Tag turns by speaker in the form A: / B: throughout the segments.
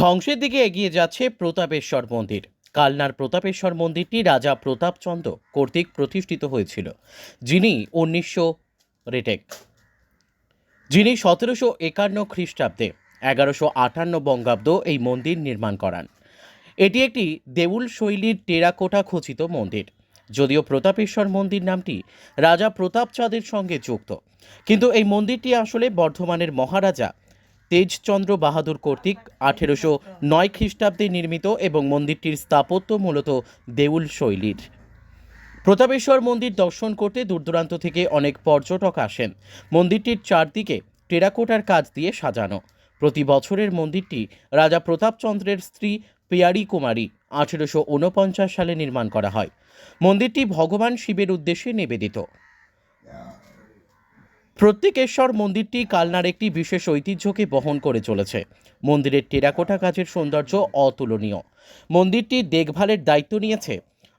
A: ধ্বংসের দিকে এগিয়ে যাচ্ছে প্রতাপেশ্বর মন্দির। কালনার প্রতাপেশ্বর মন্দিরটি রাজা প্রতাপচন্দ্র কর্তৃক প্রতিষ্ঠিত হয়েছিল, যিনি উনিশশো রেটেক, যিনি সতেরোশো একান্ন খ্রিস্টাব্দে এগারোশো আটান্ন বঙ্গাব্দ এই মন্দির নির্মাণ করান। এটি একটি দেউল শৈলীর টেরাকোটা খচিত মন্দির, যদিও প্রতাপেশ্বর মন্দির নামটি রাজা প্রতাপচাঁদের সঙ্গে যুক্ত। কিন্তু এই মন্দিরটি আসলে বর্ধমানের মহারাজা তেজচন্দ্র বাহাদুর কর্তৃক আঠেরোশো নয় খ্রিস্টাব্দে নির্মিত এবং মন্দিরটির স্থাপত্য মূলত দেউল শৈলীর। প্রতাপেশ্বর মন্দির দর্শন করতে দূরদূরান্ত থেকে অনেক পর্যটক আসেন। মন্দিরটির চারদিকে টেরাকোটার কাজ দিয়ে সাজানো। প্রতি বছরের মন্দিরটি রাজা প্রতাপচন্দ্রের স্ত্রী পিয়ারি কুমারী আঠেরোশো উনপঞ্চাশ সালে নির্মাণ করা হয়। মন্দিরটি ভগবান শিবের উদ্দেশ্যে নিবেদিত। প্রত্যেকেশ্বর মন্দিরটি কালনার একটি বিশেষ ঐতিহ্যকে বহন করে চলেছে। মন্দিরের টেরাকোটা কাজের সৌন্দর্য অতুলনীয়। মন্দিরটি দেখভালের দায়িত্ব নিয়েছে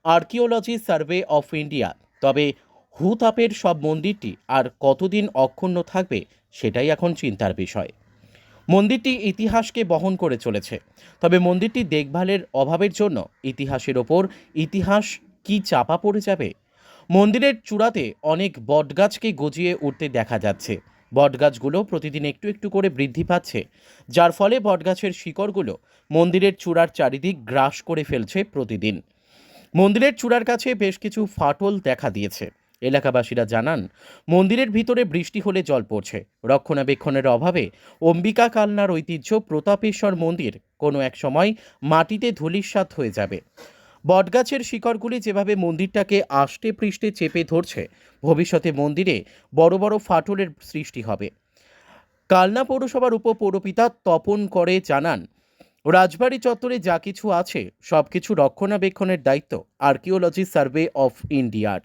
A: আর্কিওলজি সার্ভে অফ ইন্ডিয়া। তবে হুতাপের সব মন্দিরটি আর কতদিন অক্ষুণ্ণ থাকবে সেটাই এখন চিন্তার বিষয়। মন্দিরটি ইতিহাসকে বহন করে চলেছে। তবে মন্দিরটি দেখভালের অভাবের জন্য ইতিহাসের ওপর ইতিহাস কি চাপা পড়ে যাবে মন্দিরের চূড়াতে অনেক বটগাছকে গজিয়ে উঠতে দেখা যাচ্ছে। বটগাছগুলো প্রতিদিন একটু একটু করে বৃদ্ধি পাচ্ছে, যার ফলে বটগাছের শিকড়গুলো মন্দিরের চূড়ার চারিদিক গ্রাস করে ফেলছে প্রতিদিন। মন্দিরের চূড়ার কাছে বেশ কিছু ফাটল দেখা দিয়েছে। এলাকাবাসীরা জানান, মন্দিরের ভিতরে বৃষ্টি হলে জল পড়ছে। রক্ষণাবেক্ষণের অভাবে অম্বিকা কালনার ঐতিহ্য প্রতাপেশ্বর মন্দির কোনো এক সময় মাটিতে ধূলিসাৎ হয়ে যাবে। বটগাছের শিকড়গুলি যেভাবে মন্দিরটাকে আষ্টে পৃষ্ঠে চেপে ধরছে, ভবিষ্যতে মন্দিরে বড় বড় ফাটলের সৃষ্টি হবে। কালনা পৌরসভার উপপৌরপিতা তপন করে জানান, রাজবাড়ি চত্বরে যা কিছু আছে সব কিছু রক্ষণাবেক্ষণের দায়িত্ব, আর্কিওলজি সার্ভে অফ ইন্ডিয়ার।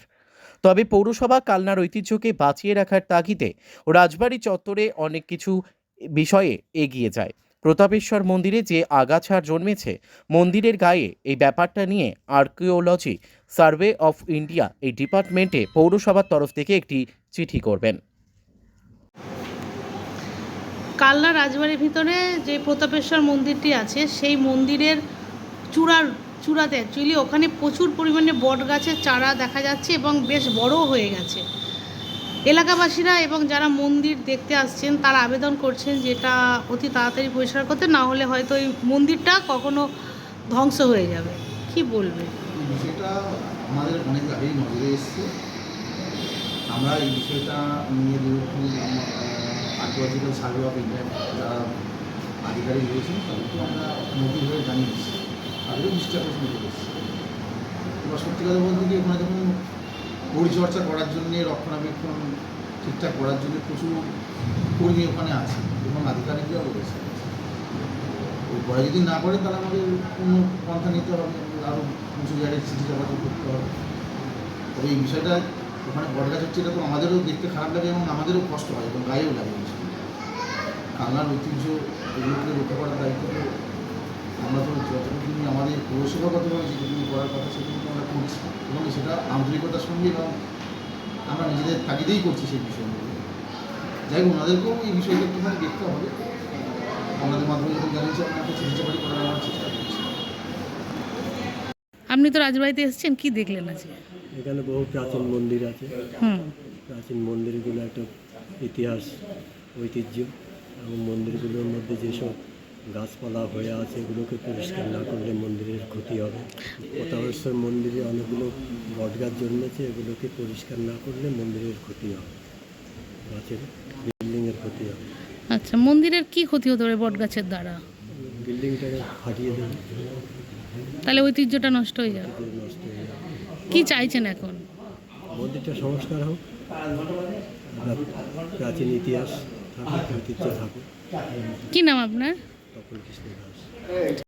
A: তবে পৌরসভা কালনার ঐতিহ্যকে বাঁচিয়ে রাখার তাগিদে রাজবাড়ি চত্বরে অনেক কিছু বিষয়ে এগিয়ে যায়। প্রতাপেশ্বর মন্দিরে যে আগাছার জন্মেছে, মন্দিরের গায়ে এই ব্যাপারটা নিয়ে আর্কিওলজি, সার্ভে অফ ইন্ডিয়া এই ডিপার্টমেন্টে পৌরসভার তরফ থেকে একটি চিঠি করবেন।
B: কালনা রাজবাড়ির ভিতরে যে প্রতাপেশ্বর মন্দিরটি আছে, সেই মন্দিরের চূড়ার, চূড়াতে অ্যাকচুয়ালি ওখানে প্রচুর পরিমাণে বট গাছের চারা দেখা যাচ্ছে এবং বেশ বড়ও হয়ে গেছে। এলাকাবাসীরা এবং যারা মন্দির দেখতে আসছেন, তারা আবেদন করছেন যেটা অতি তাড়াতাড়ি পরিষ্কার করতে, না হলে হয়তো এই মন্দিরটা কখনো ধ্বংস হয়ে যাবে। কি বলবে?
C: আমরা এই বিষয়টা নিয়ে যেহেতু আর্কিওলজিক্যাল সার্ভে অফ ইন্ডিয়া যারা আধিকারিক রয়েছেন, তাদেরকে আমরা নতুন হয়ে জানিয়েছি তাদেরও দৃষ্টি আকর্ষণ করে এসেছি। এবার সত্যি কথা বলতে কি, ওখানে যখন পরিচর্যা করার জন্য, রক্ষণাবেক্ষণ ঠিকঠাক করার জন্য প্রচুর কর্মী ওখানে আছে এবং আধিকারিকরাও রয়েছে ওই পরে যদি না করে, তাহলে আমাদের কোনো পন্থা নিতে হবে আরও উঁচু জায়গায় চিঠি যোগাযোগ করতে হবে তবে এই বিষয়টা ওখানে বটগাছ হচ্ছে, এটা তো আমাদেরও দেখতে খারাপ লাগে এবং আমাদেরও কষ্ট হয়, এবং গায়েও লাগে। কান্নার ঐতিহ্য এগুলোকে রক্ষা করার দায়িত্ব আমরা তো যতটুকু পৌরসভাগতভাবে যেটুকু করার কথা সেটুকু আমরা করছি। এবং সেটা আন্তরিকতার সঙ্গে এবং আমরা নিজেদের তাগিদেই করছি সেই বিষয়গুলো যাই হোক ওনাদেরকেও এই বিষয়টা একটুখানি দেখতে হবে। আমাদের মাধ্যমে যখন জানিয়েছি আপনাকে চিকিৎসা বাড়ি করার আমার চেষ্টা করছি।
B: আপনি তো রাজবাড়িতে এসেছেন কি দেখলেন আজকে?
D: এখানে বহু প্রাচীন মন্দির আছে। প্রাচীন মন্দিরগুলো একটা ইতিহাস ঐতিহ্য। এবং মন্দিরগুলোর মধ্যে যেসব গাছপালা হয়ে আছে এগুলোকে পরিষ্কার না করলে মন্দিরের ক্ষতি হবে। প্রতাপেশ্বর মন্দিরে অনেকগুলো বটগাছ জন্মেছে এগুলোকে পরিষ্কার না করলে মন্দিরের ক্ষতি হবে। গাছের বিল্ডিংয়ের ক্ষতি হবে।
B: আচ্ছা মন্দিরের কি ক্ষতি হতে পারে বট গাছের দ্বারা?
D: বিল্ডিংটাকে ফাটিয়ে দেবে।
B: তাহলে ঐতিহ্যটা নষ্ট হয়ে যাবে।
D: নষ্ট হয়ে যাবে।
B: কি চাইছেন এখন?
D: মন্দিরটা সংস্কার হোক। প্রাচীন ইতিহাস থাকুক ঐতিহ্য থাকুক।
B: কি নাম আপনার?
D: Papul Kishmidas.